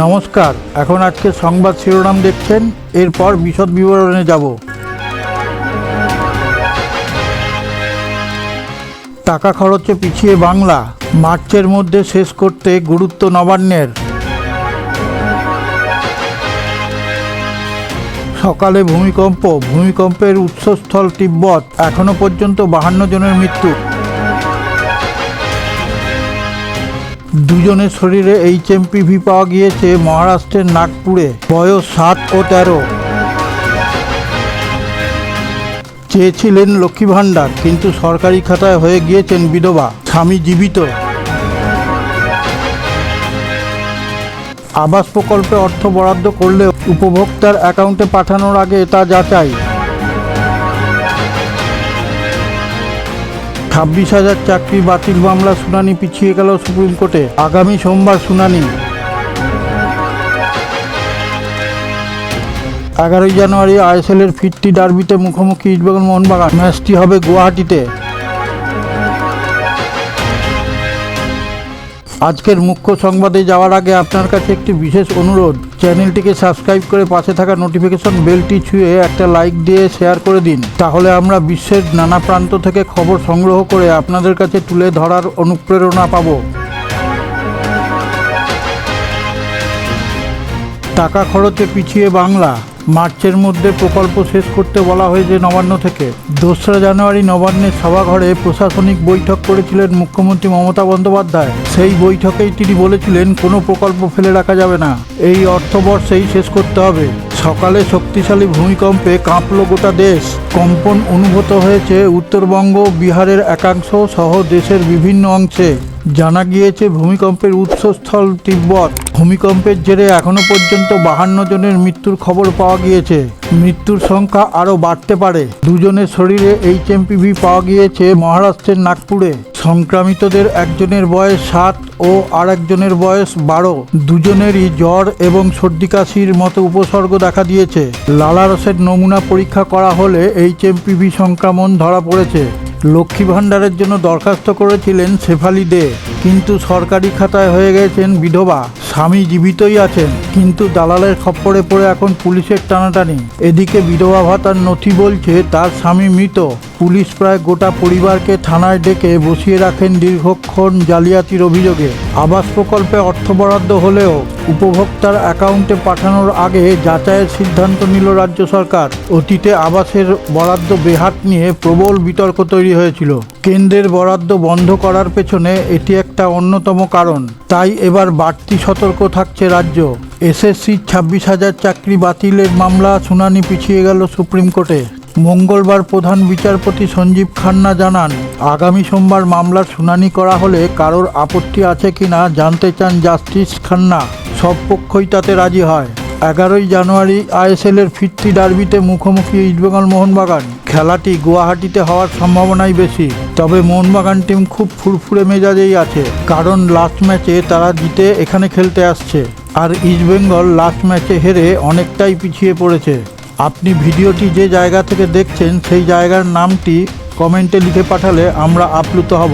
নমস্কার, এখন আজকে সংবাদ শিরোনাম দেখছেন, এরপর বিশদ বিবরণে যাব। টাকা খরচে পিছিয়ে বাংলা, মার্চের মধ্যে শেষ করতে গুরুত্ব নবান্নের। সকালে ভূমিকম্প, ভূমিকম্পের উৎসস্থল তিব্বত, এখনও পর্যন্ত বাহান্ন জনের মৃত্যু। দুজনের শরীরে এইচ এইচএমপিভি পাওয়া গিয়েছে মহারাষ্ট্রের নাগপুরে। বয়স সাত ও তেরো। চেয়েছিলেন লক্ষ্মী ভাণ্ডার, কিন্তু সরকারি খাতায় হয়ে গিয়েছেন বিধবা, স্বামী জীবিত। আবাস প্রকল্পে অর্থ বরাদ্দ করলেও উপভোক্তার অ্যাকাউন্টে পাঠানোর আগে তা যাচাই। ছাব্বিশ হাজার চাকরি বাতিল মামলা শুনানি পিছিয়ে গেল সুপ্রিম কোর্টে। আগামী সোমবার শুনানি। এগারোই জানুয়ারি আইএসএলের ফিরতি ডার্বিতে মুখোমুখি ইস্টবেঙ্গল মোহনবাগান। ম্যাচটি হবে গুয়াহাটিতে। আজকের মুখ্য সংবাদে যাওয়ার আগে আপনার কাছে একটি বিশেষ অনুরোধ। চ্যানেলটিকে সাবস্ক্রাইব করে পাশে থাকা নোটিফিকেশন বেলটি ছুঁয়ে একটা লাইক দিয়ে শেয়ার করে দিন। তাহলে আমরা বিশ্বের নানা প্রান্ত থেকে খবর সংগ্রহ করে আপনাদের কাছে তুলে ধরার অনুপ্রেরণা পাব। টাকা খরচে পিছিয়ে বাংলা। মার্চের মধ্যে প্রকল্প শেষ করতে বলা হয়েছে নবান্ন থেকে। দোসরা জানুয়ারি নবান্নের সভাঘরে প্রশাসনিক বৈঠক করেছিলেন মুখ্যমন্ত্রী মমতা বন্দ্যোপাধ্যায়। সেই বৈঠকেই তিনি বলেছিলেন, কোনো প্রকল্প ফেলে রাখা যাবে না। এই অর্থবর্ষেই শেষ করতে হবে। সকালে শক্তিশালী ভূমিকম্পে কাঁপল গোটা দেশ। কম্পন অনুভূত হয়েছে উত্তরবঙ্গ, বিহারের একাংশ সহ দেশের বিভিন্ন অংশে। জানা গিয়েছে, ভূমিকম্পের উৎসস্থল তিব্বত। ভূমিকম্পের জেরে এখনও পর্যন্ত বাহান্ন জনের মৃত্যুর খবর পাওয়া গিয়েছে। মৃত্যুর সংখ্যা আরও বাড়তে পারে। দুজনের শরীরে এইচএমপিভি পাওয়া গিয়েছে মহারাষ্ট্রের নাগপুরে। সংক্রামিতদের একজনের বয়স সাত ও আরেকজনের বয়স বারো। দুজনেরই জ্বর এবং সর্দি কাশির মতো উপসর্গ দেখা দিয়েছে। লালারসের নমুনা পরীক্ষা করা হলে এইচএমপিভি সংক্রমণ ধরা পড়েছে। লক্ষ্মী ভাণ্ডারের জন্য দরখাস্ত করেছিলেন শেফালি দে। কিন্তু সরকারি খাতায় হয়ে গেছেন বিধবা। স্বামী জীবিতই আছেন, কিন্তু দালালের খপ্পরে পড়ে এখন পুলিশের টানাটানি। এদিকে বিধবা ভাতার নথি বলছে, তার স্বামী মৃত। পুলিশ প্রায় গোটা পরিবারকে থানায় ডেকে বসিয়ে রাখেন দীর্ঘক্ষণ জালিয়াতির অভিযোগে। আবাস প্রকল্পে অর্থ বরাদ্দ হলেও উপভোক্তার অ্যাকাউন্টে পাঠানোর আগে যাচাইয়ের সিদ্ধান্ত নিল রাজ্য সরকার। অতীতে আবাসের বরাদ্দ বেহাত নিয়ে প্রবল বিতর্ক তৈরি হয়েছিল। কেন্দ্রের বরাদ্দ বন্ধ করার পেছনে এটি একটা অন্যতম কারণ। তাই এবার বাড়তি সতর্ক থাকছে রাজ্য। এসএসসি ছাব্বিশ হাজার চাকরি বাতিলের মামলা শুনানি পিছিয়ে গেল সুপ্রিম কোর্টে। মঙ্গলবার প্রধান বিচারপতি সঞ্জীব খান্না জানান, আগামী সোমবার মামলার শুনানি করা হলে কারোর আপত্তি আছে কিনা জানতে চান জাস্টিস খান্না। সব পক্ষই তাতে রাজি হয়। এগারোই জানুয়ারি আইএসএলের ফিরতি ডার্বিতে মুখোমুখি ইস্টবেঙ্গল মোহনবাগান। খেলাটি গুয়াহাটিতে হওয়ার সম্ভাবনাই বেশি। তবে মোহনবাগান টিম খুব ফুরফুরে মেজাজেই আছে, কারণ লাস্ট ম্যাচে তারা জিতে এখানে খেলতে আসছে। আর ইস্টবেঙ্গল লাস্ট ম্যাচে হেরে অনেকটাই পিছিয়ে পড়েছে। আপনি ভিডিওটি যে জায়গা থেকে দেখছেন, সেই জায়গার নামটি কমেন্টে লিখে পাঠালে আমরা আপ্লুত হব।